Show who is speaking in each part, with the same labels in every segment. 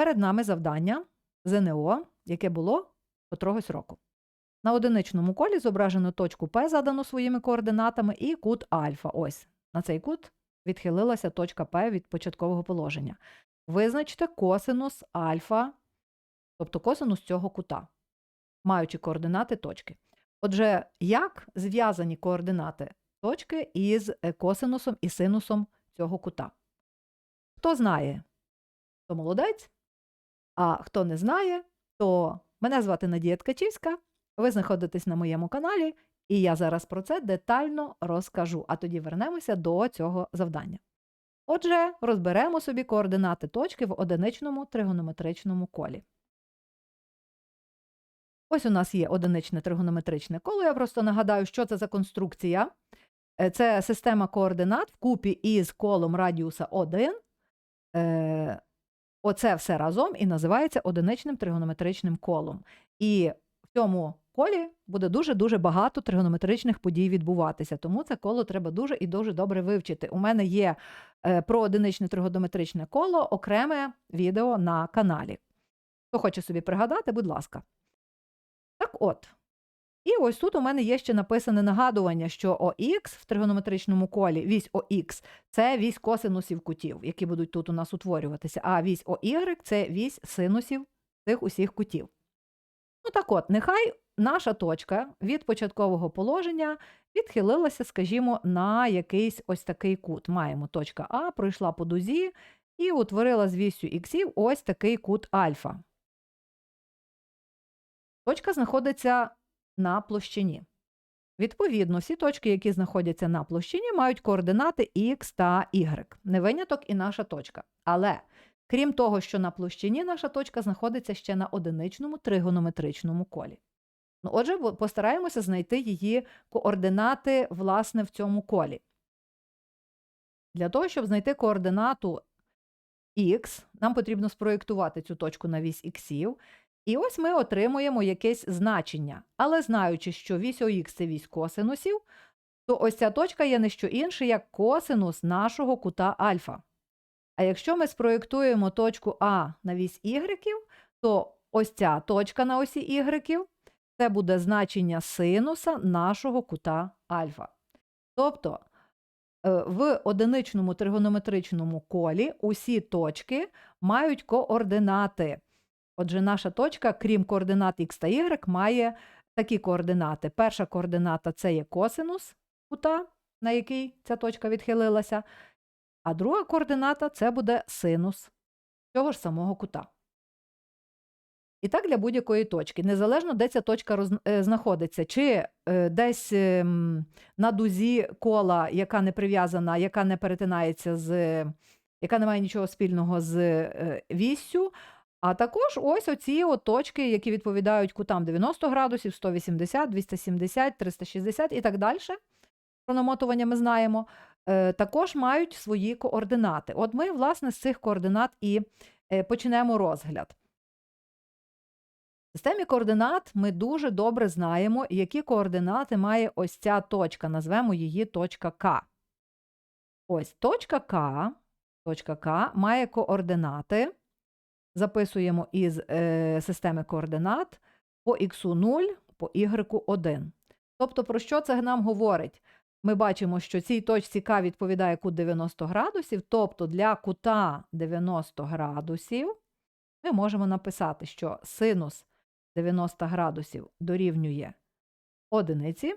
Speaker 1: Перед нами завдання ЗНО, яке було котрогось року. На одиничному колі зображено точку П, задану своїми координатами, і кут альфа. Ось на цей кут відхилилася точка П від початкового положення. Визначте косинус альфа, тобто косинус цього кута, маючи координати точки. Отже, як зв'язані координати точки із е, косинусом і синусом цього кута? Хто знає, то молодець. А хто не знає, то мене звати Надія Ткачівська. Ви знаходитесь на моєму каналі, і я зараз про це детально розкажу. А тоді вернемося до цього завдання. Отже, розберемо собі координати точки в одиничному тригонометричному колі. Ось у нас є одиничне тригонометричне коло. Я просто нагадаю, що це за конструкція. Е, Це система координат вкупі із колом радіуса 1. Оце все разом і називається одиничним тригонометричним колом. І в цьому колі буде дуже-дуже багато тригонометричних подій відбуватися. Тому це коло треба дуже і дуже добре вивчити. У мене є е, про одиничне тригонометричне коло окреме відео на каналі. Хто хоче собі пригадати, будь ласка. Так от. І ось тут у мене є ще написане нагадування, що ОХ в тригонометричному колі, вісь ОХ це вісь косинусів кутів, які будуть тут у нас утворюватися, а вісь ОY це вісь синусів цих усіх кутів. Ну так от, нехай наша точка від початкового положення відхилилася, скажімо, на якийсь ось такий кут. Маємо точка А, пройшла по дузі і утворила з вісю іксів ось такий кут альфа. Точка знаходиться на площині. Відповідно, всі точки, які знаходяться на площині, мають координати x та y. Не виняток і наша точка. Але крім того, що на площині наша точка знаходиться ще на одиничному тригонометричному колі. Ну, отже, постараємося знайти її координати власне в цьому колі. Для того, щоб знайти координату x, нам потрібно спроєктувати цю точку на вісь іксів. І ось ми отримуємо якесь значення. Але знаючи, що вісь ОХ це вісь косинусів, то ось ця точка є не що інше, як косинус нашого кута альфа. А якщо ми спроєктуємо точку А на вісь y, то ось ця точка на осі y це буде значення синуса нашого кута альфа. Тобто е, в одиничному тригонометричному колі усі точки мають координати. Отже, наша точка, крім координат x та y, має такі координати. Перша координата це є косинус кута, на який ця точка відхилилася, а друга координата це буде синус цього ж самого кута. І так для будь-якої точки, незалежно де ця точка роз... е, знаходиться, чи е, десь ем, на дузі кола, яка не прив'язана, яка не перетинається з, яка не має нічого спільного з е, віссю, а також ось оці от точки, які відповідають кутам 90 градусів, 180, 270, 360 і так далі. Про намотування ми знаємо, е, також мають свої координати. От ми, власне, з цих координат і е, почнемо розгляд. В системі координат ми дуже добре знаємо, які координати має ось ця точка. Назвемо її точка К. Ось точка К, точка К має координати. Записуємо із е, системи координат по х 0, по y 1. Тобто, про що це нам говорить? Ми бачимо, що цій точці К відповідає кут 90 градусів, тобто для кута 90 градусів ми можемо написати, що синус 90 градусів дорівнює одиниці,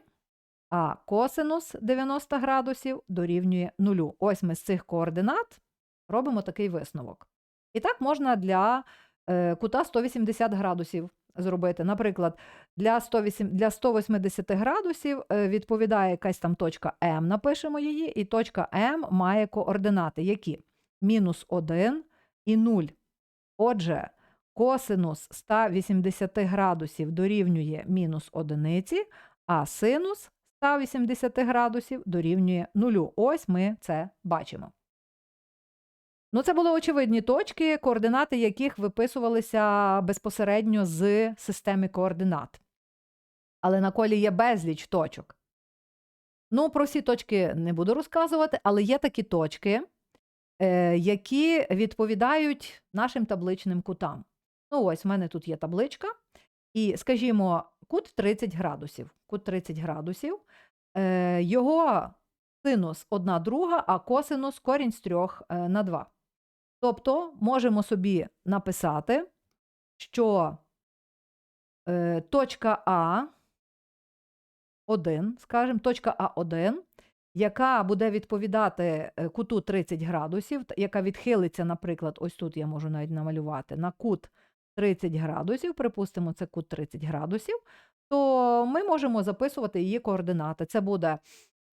Speaker 1: а косинус 90 градусів дорівнює нулю. Ось ми з цих координат робимо такий висновок. І так можна для е, кута 180 градусів зробити. Наприклад, для, 108, для 180 градусів е, відповідає якась там точка М, напишемо її, і точка М має координати, які? Мінус 1 і 0. Отже, косинус 180 градусів дорівнює мінус одиниці, а синус 180 градусів дорівнює нулю. Ось ми це бачимо. Ну, це були очевидні точки, координати яких виписувалися безпосередньо з системи координат. Але на колі є безліч точок. Ну, про всі точки не буду розказувати, але є такі точки, е, які відповідають нашим табличним кутам. Ну, ось в мене тут є табличка, і, скажімо, кут 30 градусів. Кут 30 градусів. Е, його синус 1 друга, а косинус корінь з 3 е, на 2. Тобто можемо собі написати, що е, точка А 1, скажімо, точка А1, яка буде відповідати е, куту 30 градусів, яка відхилиться, наприклад, ось тут я можу навіть намалювати, на кут 30 градусів, припустимо, це кут 30 градусів, то ми можемо записувати її координати. Це буде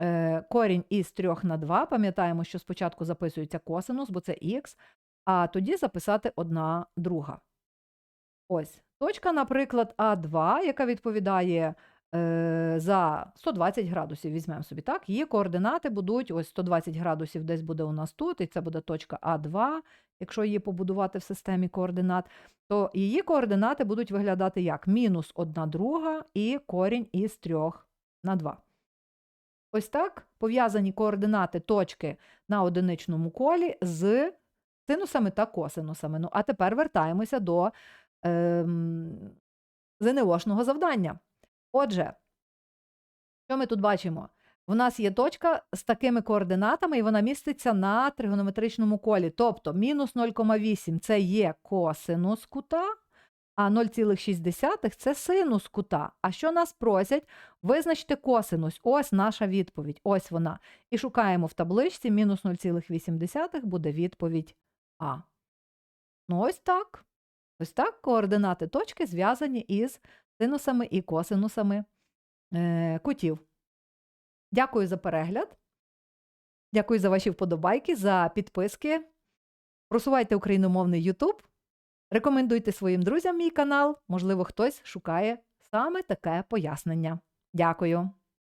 Speaker 1: е, корінь із 3 на 2. Пам'ятаємо, що спочатку записується косинус, бо це х, а тоді записати одна друга. Ось точка, наприклад, А2, яка відповідає е, за 120 градусів, візьмемо собі так. Її координати будуть ось 120 градусів десь буде у нас тут, і це буде точка А2, якщо її побудувати в системі координат, то її координати будуть виглядати як мінус 1 друга і корінь із 3 на 2. Ось так пов'язані координати точки на одиничному колі з синусами та косинусами. Ну, а тепер вертаємося до ем, ЗНОшного завдання. Отже, що ми тут бачимо? У нас є точка з такими координатами, і вона міститься на тригонометричному колі. Тобто мінус 0,8 це є косинус кута, а 0,6 це синус кута. А що нас просять? Визначте косинус. Ось наша відповідь. Ось вона. І шукаємо в табличці мінус 0,8 буде відповідь А. Ну, ось так. Ось так координати точки зв'язані із синусами і косинусами е, кутів. Дякую за перегляд. Дякую за ваші вподобайки, за підписки. Просувайте україномовний YouTube. Рекомендуйте своїм друзям мій канал. Можливо, хтось шукає саме таке пояснення. Дякую.